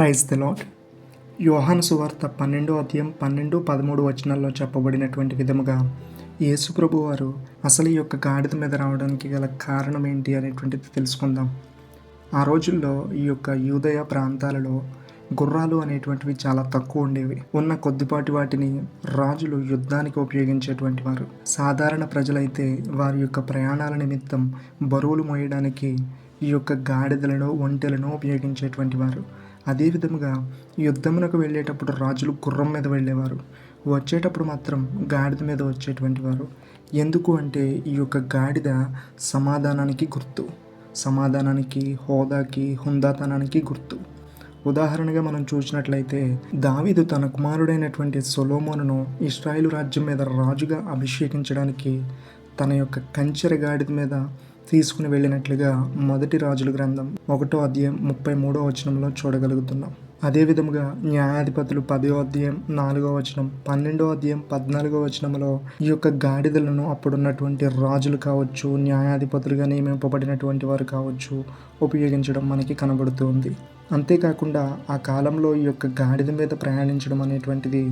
Praise the lot యోహాను సువార్త పన్నెండో అధ్యాయం పన్నెండు పదమూడు వచనాల్లో చెప్పబడినటువంటి విధముగా యేసుప్రభు వారు అసలు ఈ యొక్క గాడిద మీద రావడానికి గల కారణం ఏంటి అనేటువంటిది తెలుసుకుందాం. ఆ రోజుల్లో ఈ యొక్క యూదయ ప్రాంతాలలో గుర్రాలు అనేటువంటివి చాలా తక్కువ ఉండేవి. ఉన్న కొద్దిపాటి వాటిని రాజులు యుద్ధానికి ఉపయోగించేటువంటి వారు. సాధారణ ప్రజలైతే వారి యొక్క ప్రయాణాల నిమిత్తం బరువులు మోయడానికి ఈ యొక్క గాడిదలను ఒంటెలను ఉపయోగించేటువంటి వారు. అదేవిధముగా యుద్ధమునకు వెళ్ళేటప్పుడు రాజులు గుర్రం మీద వెళ్ళేవారు. వచ్చేటప్పుడు మాత్రం గాడిద మీద వచ్చేటువంటి వారు. ఎందుకు అంటే ఈ యొక్క గాడిద సమాధానానికి గుర్తు. సమాధానానికి హోదాకి హుందాతనానికి గుర్తు. ఉదాహరణగా మనం చూసినట్లయితే దావీదు తన కుమారుడైనటువంటి సొలోమోనును ఇస్రాయిలు రాజ్యం మీద రాజుగా అభిషేకించడానికి తన యొక్క కంచెర గాడిద మీద తీసుకుని వెళ్ళినట్లుగా మొదటి రాజుల గ్రంథం ఒకటో అధ్యాయం ముప్పై మూడో వచనంలో చూడగలుగుతున్నాం. అదే విధముగా న్యాయాధిపతులు పదో అధ్యాయం నాలుగో వచనం పన్నెండో అధ్యాయం పద్నాలుగో వచనంలో ఈ యొక్క గాడిదలను అప్పుడున్నటువంటి రాజులు కావచ్చు న్యాయాధిపతులుగా నియమింపబడినటువంటి వారు కావచ్చు ఉపయోగించడం మనకి కనబడుతుంది. అంతేకాకుండా ఆ కాలంలో ఈ యొక్క గాడిద మీద ప్రయాణించడం అనేటువంటిది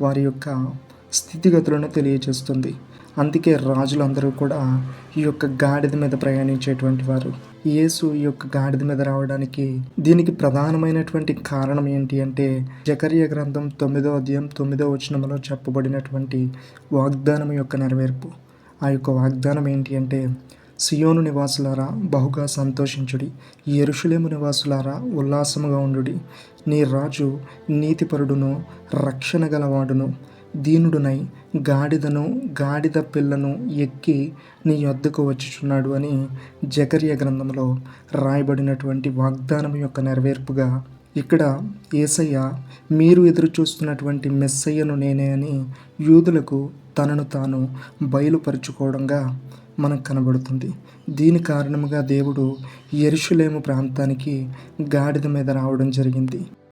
వారి యొక్క స్థితిగతులను తెలియజేస్తుంది అందుకే రాజులందరూ కూడా ఈ యొక్క గాడిద మీద ప్రయాణించేటువంటి వారు. యేసు ఈ యొక్క గాడిద మీద రావడానికి దీనికి ప్రధానమైనటువంటి కారణం ఏంటి అంటే జకర్య గ్రంథం తొమ్మిదో అధ్యాయం తొమ్మిదో వచనంలో చెప్పబడినటువంటి వాగ్దానం యొక్క నెరవేర్పు. ఆ యొక్క వాగ్దానం ఏంటి అంటే సియోను నివాసులారా బహుగా సంతోషించుడి. ఎరుషులేము నివాసులారా ఉల్లాసముగా ఉండుడి. నీ రాజు నీతిపరుడును రక్షణ గలవాడును. దీనుడునై గాడిదను గాడిద పిల్లను ఎక్కి నీ యొద్దకు వచ్చుచున్నాడు అని జకర్య గ్రంథంలో రాయబడినటువంటి వాగ్దానం యొక్క నెరవేర్పుగా ఇక్కడ ఏసయ్య మీరు ఎదురు చూస్తున్నటువంటి మెస్సయ్యను నేనే అని యూదులకు తనను తాను బయలుపరుచుకోవడంగా మనకు కనబడుతుంది. దీని కారణముగా దేవుడు ఎరుషులేము ప్రాంతానికి గాడిద మీద రావడం జరిగింది.